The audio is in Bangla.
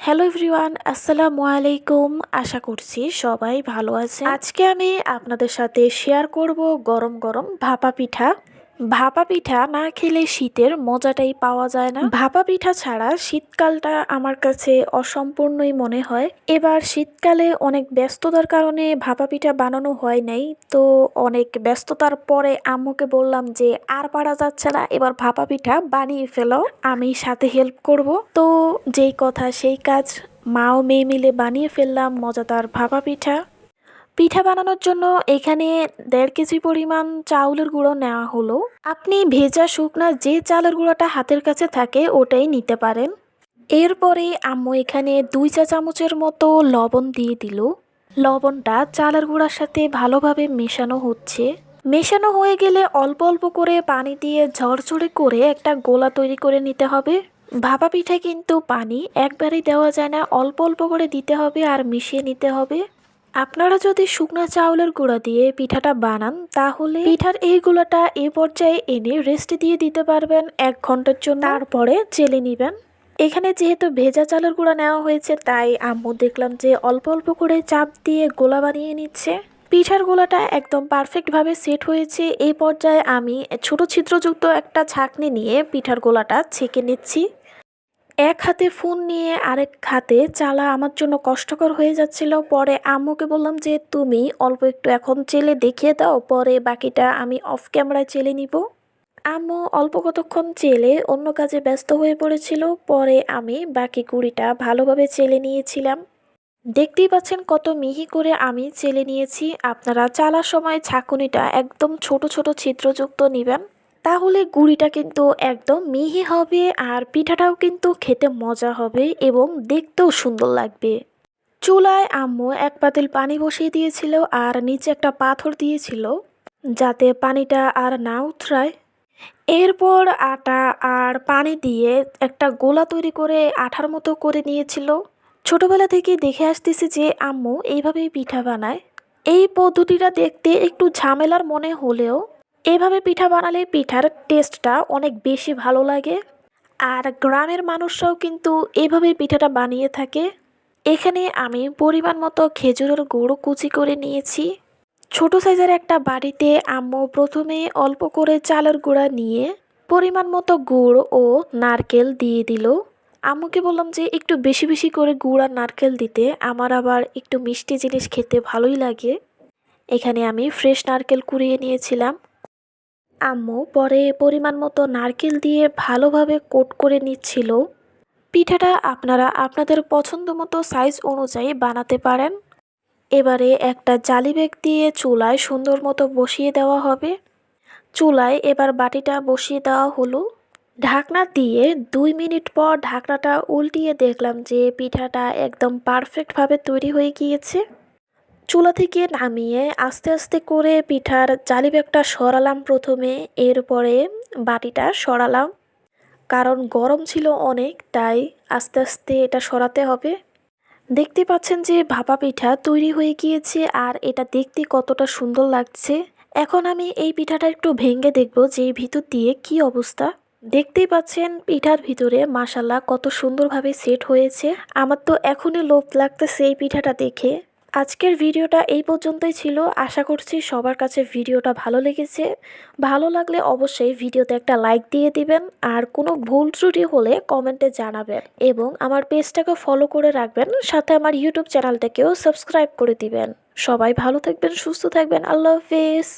হ্যালো এভরিওয়ান আসসালামু আলাইকুম আশা করছি সবাই ভালো আছে আজকে আমি আপনাদের সাথে শেয়ার করব গরম গরম ভাপা পিঠা। ভাপা পিঠা না খেলে শীতের মজাটাই পাওয়া যায় না। ভাপা পিঠা ছাড়া শীতকালটা আমার কাছে অসম্পূর্ণই মনে হয়। এবার শীতকালে অনেক ব্যস্ততার কারণে ভাপা পিঠা বানানো হয় নাই। তো অনেক ব্যস্ততার পরে আম্মুকে বললাম যে, আর পারা যাচ্ছে না, এবার ভাপা পিঠা বানিয়ে ফেলো, আমি সাথে হেল্প করব। তো যেই কথা, সেই কাজ মা ও মেয়ে মিলে বানিয়ে ফেললাম মজাদার ভাপা পিঠা পিঠা বানানোর জন্য এখানে দেড় কেজি পরিমাণ চাউলের গুঁড়ো নেওয়া হলো। আপনি ভেজা শুকনা যে চালের গুঁড়োটা হাতের কাছে থাকে, ওটাই নিতে পারেন। এরপরে আম্মু এখানে দুই চা চামচের মতো লবণ দিয়ে দিল। লবণটা চালের গুঁড়ার সাথে ভালোভাবে মেশানো হচ্ছে। মেশানো হয়ে গেলে অল্প অল্প করে পানি দিয়ে ঝরঝরে করে একটা গোলা তৈরি করে নিতে হবে। ভাপা পিঠে কিন্তু পানি একবারেই দেওয়া যায় না, অল্প অল্প করে দিতে হবে আর মিশিয়ে নিতে হবে। আপনারা যদি শুকনো চাউলের গুঁড়া দিয়ে পিঠাটা বানান, তাহলে পিঠার এই গুঁড়াটা এ পর্যায়ে এনে রেস্ট দিয়ে দিতে পারবেন এক ঘণ্টার জন্য। তারপরে চেলে নেবেন। এখানে যেহেতু ভেজা চালের গুঁড়া নেওয়া হয়েছে, তাই আম্মু দেখলাম যে অল্প অল্প করে চাপ দিয়ে গোলা বানিয়ে নিচ্ছে। পিঠার গোলাটা একদম পারফেক্টভাবে সেট হয়েছে। এই পর্যায়ে আমি ছোট ছিদ্রযুক্ত একটা ছাকনি নিয়ে পিঠার গোলাটা ছেঁকে নিচ্ছি। এক হাতে ফোন নিয়ে আরেক হাতে চালা আমার জন্য কষ্টকর হয়ে যাচ্ছিল। পরে আম্মুকে বললাম যে, তুমি অল্প একটু এখন চেলে দেখিয়ে দাও, পরে বাকিটা আমি অফ ক্যামেরায় চেলে নিব। আম্মু অল্প কতক্ষণ চেলে অন্য কাজে ব্যস্ত হয়ে পড়েছিল। পরে আমি বাকি কুড়িটা ভালোভাবে চেলে নিয়েছিলাম। দেখতেই পাচ্ছেন কত মিহি করে আমি চেলে নিয়েছি। আপনারা চালার সময় ছাঁকুনিটা একদম ছোট ছোট ছিদ্রযুক্ত নেবেন। তাহলে গুড়িটা কিন্তু একদম মিহি হবে আর পিঠাটাও কিন্তু খেতে মজা হবে এবং দেখতেও সুন্দর লাগবে। চুলায় আম্মু এক পাতিল পানি বসিয়ে দিয়েছিল আর নিচে একটা পাথর দিয়েছিল যাতে পানিটা আর না উথরায় এরপর আটা আর পানি দিয়ে একটা গোলা তৈরি করে আঠার মতো করে নিয়েছিল। ছোটবেলা থেকে দেখে আসতেছি যে আম্মু এইভাবেই পিঠা বানায়। এই পদ্ধতিটা দেখতে একটু ঝামেলার মনে হলেও এভাবে পিঠা বানালে পিঠার টেস্টটা অনেক বেশি ভালো লাগে। আর গ্রামের মানুষরাও কিন্তু এভাবে পিঠাটা বানিয়ে থাকে। এখানে আমি পরিমাণ মতো খেজুরের গুঁড়ো কুচি করে নিয়েছি। ছোট সাইজের একটা বাড়িতে আম্মু প্রথমে অল্প করে চালের গুঁড়া নিয়ে পরিমাণ মতো গুড় ও নারকেল দিয়ে দিল। আম্মুকে বললাম যে একটু বেশি বেশি করে গুড় আর নারকেল দিতে, আমার আবার একটু মিষ্টি জিনিস খেতে ভালোই লাগে। এখানে আমি ফ্রেশ নারকেল কুড়িয়ে নিয়েছিলাম। আম্মু পরে পরিমাণ মতো নারকেল দিয়ে ভালোভাবে কোট করে নিচ্ছিল। পিঠাটা আপনারা আপনাদের পছন্দ মতো সাইজ অনুযায়ী বানাতে পারেন। এবারে একটা জালি ব্যাগ দিয়ে চুলায় সুন্দর মতো বসিয়ে দেওয়া হবে। চুলায় এবার বাটিটা বসিয়ে দেওয়া হলো। ঢাকনা দিয়ে দুই মিনিট পর ঢাকনাটা উল্টিয়ে দেখলাম যে পিঠাটা একদম পারফেক্টভাবে তৈরি হয়ে গিয়েছে। চুলা থেকে নামিয়ে আস্তে আস্তে করে পিঠার জালি ব্যাগটা সরালাম প্রথমে। এরপরে বাটিটা সরালাম। কারণ গরম ছিল অনেক, তাই আস্তে আস্তে এটা সরাতে হবে। দেখতে পাচ্ছেন যে ভাপা পিঠা তৈরি হয়ে গিয়েছে আর এটা দেখতে কতটা সুন্দর লাগছে। এখন আমি এই পিঠাটা একটু ভেঙে দেখব যে এই ভিতর দিয়ে কি অবস্থা। দেখতেই পাচ্ছেন পিঠার ভিতরে মাসাল্লাহ কত সুন্দরভাবে সেট হয়েছে। আমার তো এখনই লোভ লাগতেছে এই পিঠাটা দেখে। আজকের ভিডিওটা এই পর্যন্তই ছিল। আশা করছি সবার কাছে ভিডিওটা ভালো লেগেছে। ভালো লাগলে অবশ্যই ভিডিওতে একটা লাইক দিয়ে দিবেন আর কোনো ভুল ত্রুটি হলে কমেন্টে জানাবেন এবং আমার পেজটাকে ফলো করে রাখবেন, সাথে আমার ইউটিউব চ্যানেলটাকেও সাবস্ক্রাইব করে দিবেন। সবাই ভালো থাকবেন, সুস্থ থাকবেন, আল্লাহ হাফেজ।